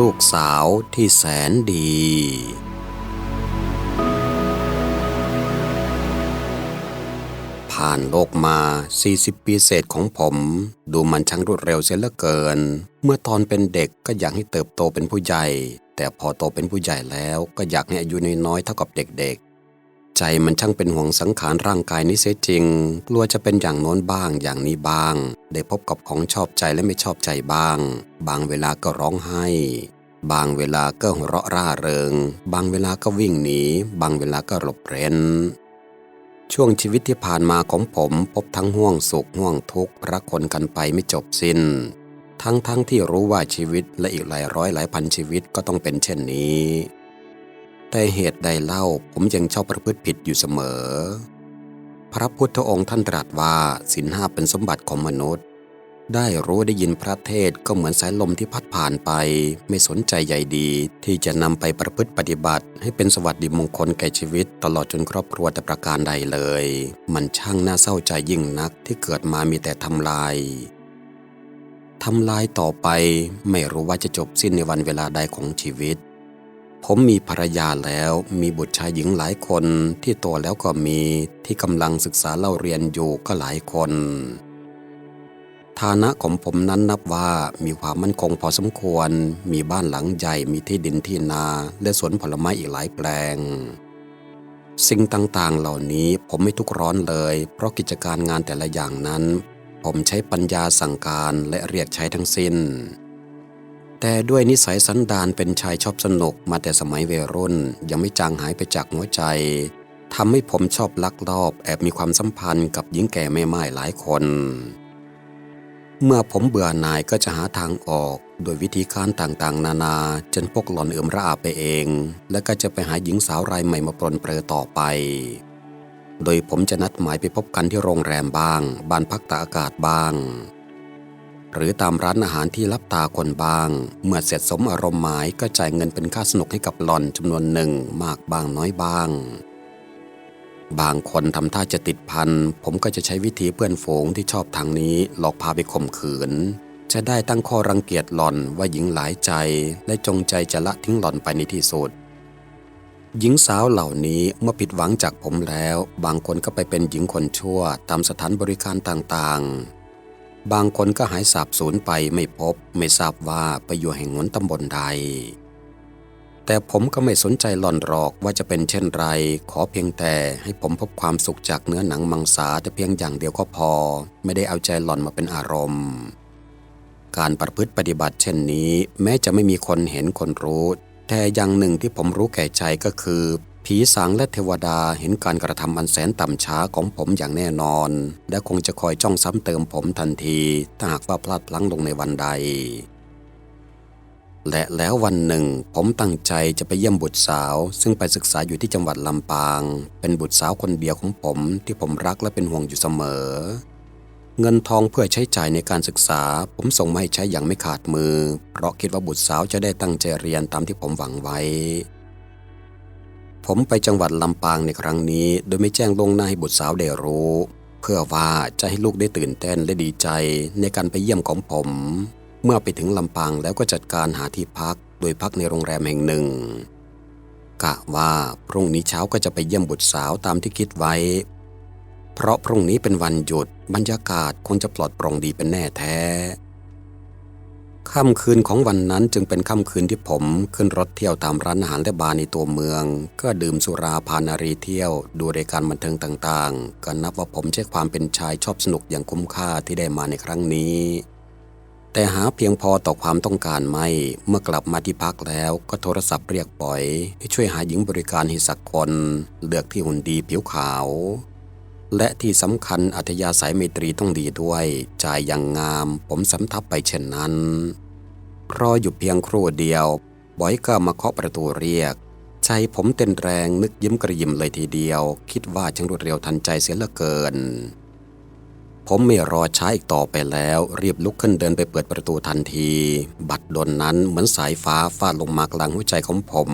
ลูกสาวที่แสนดี ผ่านโลกมา 40 ปีเศษของผม ดูมันช่างรวดเร็วเสียเหลือเกิน เมื่อตอนเป็นเด็กก็อยากให้เติบโตเป็นผู้ใหญ่ แต่พอโตเป็นผู้ใหญ่แล้วก็อยากให้อายุน้อยๆเท่ากับเด็กๆ ใจมันช่างเป็นห่วงสังขารร่างกายนี้เสียจริง กลัวจะเป็นอย่างโน้นบ้างอย่างนี้บ้าง ได้พบกับของชอบใจและไม่ชอบใจบ้าง บางเวลาก็ร้องไห้ บางเวลาก็หัวเราะร่าเริง บางเวลาก็วิ่งหนี บางเวลาก็หลบเร้น ช่วงชีวิตที่ผ่านมาของผมพบทั้งห่วงสุขห่วงทุกข์รักคนกันไปไม่จบสิน้น ทั้งทั้งที่รู้ว่าชีวิตและอีกหลายร้อยหลายพันชีวิตก็ต้องเป็นเช่นนี้ แต่เหตุใดเล่าผมยังชอบประพฤติผิดอยู่เสมอ พระพุทธองค์ท่านตรัสว่าสินห้าเป็นสมบัติของมนุษย์ ได้รู้ได้ยินพระเทศก็เหมือนสายลมที่พัดผ่านไป ไม่สนใจใยดี ที่จะนำไปประพฤติปฏิบัติ ให้เป็นสวัสดิมงคลแก่ชีวิต ตลอดจนครอบครัวแต่ประการใดเลย มันช่างน่าเศร้าใจยิ่งนักที่เกิดมามีแต่ทำลายทำลายต่อไปไม่รู้ว่าจะจบสิ้นในวันเวลาใดของชีวิต ผมมีภรรยาแล้วมีบุตรชายหญิงหลายคนที่โตแล้วก็มีที่กำลังศึกษาเล่าเรียนอยู่ก็หลายคน ฐานะของผมนั้นนับว่ามีความมั่นคงพอสมควร มีบ้านหลังใหญ่มีที่ดินที่นา และสวนผลไม้อีกหลายแปลง สิ่งต่างๆเหล่านี้ผมไม่ทุกข์ร้อนเลย เพราะกิจการงานแต่ละอย่างนั้น ผมใช้ปัญญาสั่งการและเรียกใช้ทั้งสิ้น แต่ด้วยนิสัยสันดานเป็นชายชอบสนุกมาแต่สมัยวัยรุ่น ยังไม่จางหายไปจากหัวใจทำให้ผมชอบลักลอบแอบมีความสัมพันธ์กับหญิงแก่ไม่ไม้หลายคน เมื่อผมเบื่อหน่ายก็จะหาทางออก โดยวิธีการต่างๆ นานาจนพวกหล่อนเอื่มระอาไปเอง แล้วก็จะไปหาหญิงสาวรายใหม่มาปลนเปลือต่อไป โดยผมจะนัดหมายไปพบกันที่โรงแรมบ้าง บ้านพักตากอากาศบ้าง หรือตามร้านอาหารที่รับตาคนบาง เมื่อเสร็จสมอารมณ์หมายก็จ่ายเงินเป็นค่าสนุกให้กับหลอนจำนวนหนึ่งมากบางน้อยบาง บางคนทำท่าจะติดพัน ผมก็จะใช้วิธีเพื่อนฝูงที่ชอบทางนี้หลอกพาไปข่มขืน จะได้ตั้งข้อรังเกียจหลอนว่าหญิงหลายใจ และจงใจจะละทิ้งหลอนไปในที่สุดหญิงสาวเหล่านี้เมื่อผิดหวังจากผมแล้ว บางคนก็ไปเป็นหญิงคนชั่ว ตามสถานบริการต่าง บางคนก็หายสาบสูญไปไม่พบไม่ทราบว่าไปอยู่แห่งหนตำบลใด แต่ผมก็ไม่สนใจหล่อนหรอกว่าจะเป็นเช่นไร ขอเพียงแต่ให้ผมพบความสุขจากเนื้อหนังมังสาแต่เพียงอย่างเดียวก็พอ ไม่ได้เอาใจหล่อนมาเป็นอารมณ์ การประพฤติปฏิบัติเช่นนี้ แม้จะไม่มีคนเห็นคนรู้ แต่อย่างหนึ่งที่ผมรู้แก่ใจก็คือ ผีสางและเทวดาเห็นการกระทำอันแสนต่ำช้าของผมอย่างแน่นอน และคงจะคอยจ้องซ้ำเติมผมทันที ถ้าหากว่าพลาดพลั้งลงในวันใด และแล้ววันหนึ่ง ผมตั้งใจจะไปเยี่ยมบุตรสาว ซึ่งไปศึกษาอยู่ที่จังหวัดลำปาง เป็นบุตรสาวคนเดียวของผมที่ผมรักและเป็นห่วงอยู่เสมอ เงินทองเพื่อใช้จ่ายในการศึกษา ผมส่งมาให้ใช้อย่างไม่ขาดมือ เพราะคิดว่าบุตรสาวจะได้ตั้งใจเรียนตามที่ผมหวังไว้ ผมไปจังหวัดลำปางในครั้งนี้ โดยไม่แจ้งลวงหน้าให้บุตรสาวได้รู้ เพื่อว่าจะให้ลูกได้ตื่นเต้นและดีใจในการไปเยี่ยมของผม เมื่อไปถึงลำปางแล้วก็จัดการหาที่พัก โดยพักในโรงแรมแห่งหนึ่ง กะว่าพรุ่งนี้เช้าก็จะไปเยี่ยมบุตรสาวตามที่คิดไว้ เพราะพรุ่งนี้เป็นวันหยุดบรรยากาศคงจะปลอดโปร่งดีเป็นแน่แท้ ค่ำคืนของวันนั้นจึงเป็นค่ำคืนที่ผมขึ้นรถเที่ยวตามร้านอาหารและบาร์ในตัวเมือง ก็ดื่มสุราพานารีเที่ยว ดูรายการบันเทิงต่างๆ ก็นับว่าผมใช้ความเป็นชายชอบสนุกอย่างคุ้มค่าที่ได้มาในครั้งนี้ แต่หาเพียงพอต่อความต้องการไม่ เมื่อกลับมาที่พักแล้วก็โทรศัพท์เรียกปล่อย ให้ช่วยหาหญิงบริการให้สักคน เลือกที่หุ่นดีผิวขาว และที่สำคัญอัธยาศัยไมตรีต้องดีด้วยใจยอย่างงาม ผมสำทับไปเช่นนั้นรออยู่เพียงครู่เดียว บอยก็มาเคาะประตูเรียก ใจผมเต้นแรงนึกยิ้มกระยิมเลยทีเดียว คิดว่าช่างรวดเร็วทันใจเสียเหลือเกิน ผมไม่รอช้าอีกต่อไปแล้ว รีบลุกขึ้นเดินไปเปิดประตูทันที บัดดลนั้นเหมือนสายฟ้าฟาดลงมากลางหัวใจของผม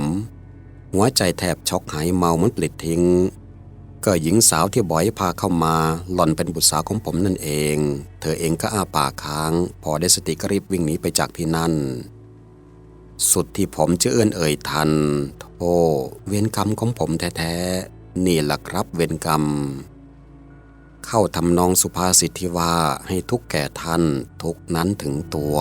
หัวใจแทบช็อกหายเมาเหมือนปลิดทิ้ง ก็หญิงสาวที่บอยพาเข้ามา หล่อนเป็นบุตรสาวของผมนั่นเอง เธอเองก็อ้าปากค้าง พอได้สติก็รีบวิ่งหนีไปจากที่นั่น สุดที่ผมจะเอื้อนเอ่ยทันโธเวรกรรมของผมแท้ๆ นี่แหละครับเวรกรรม เข้าทำนองสุภาษิตที่ว่าให้ทุกแก่ท่านทุกนั้นถึงตัว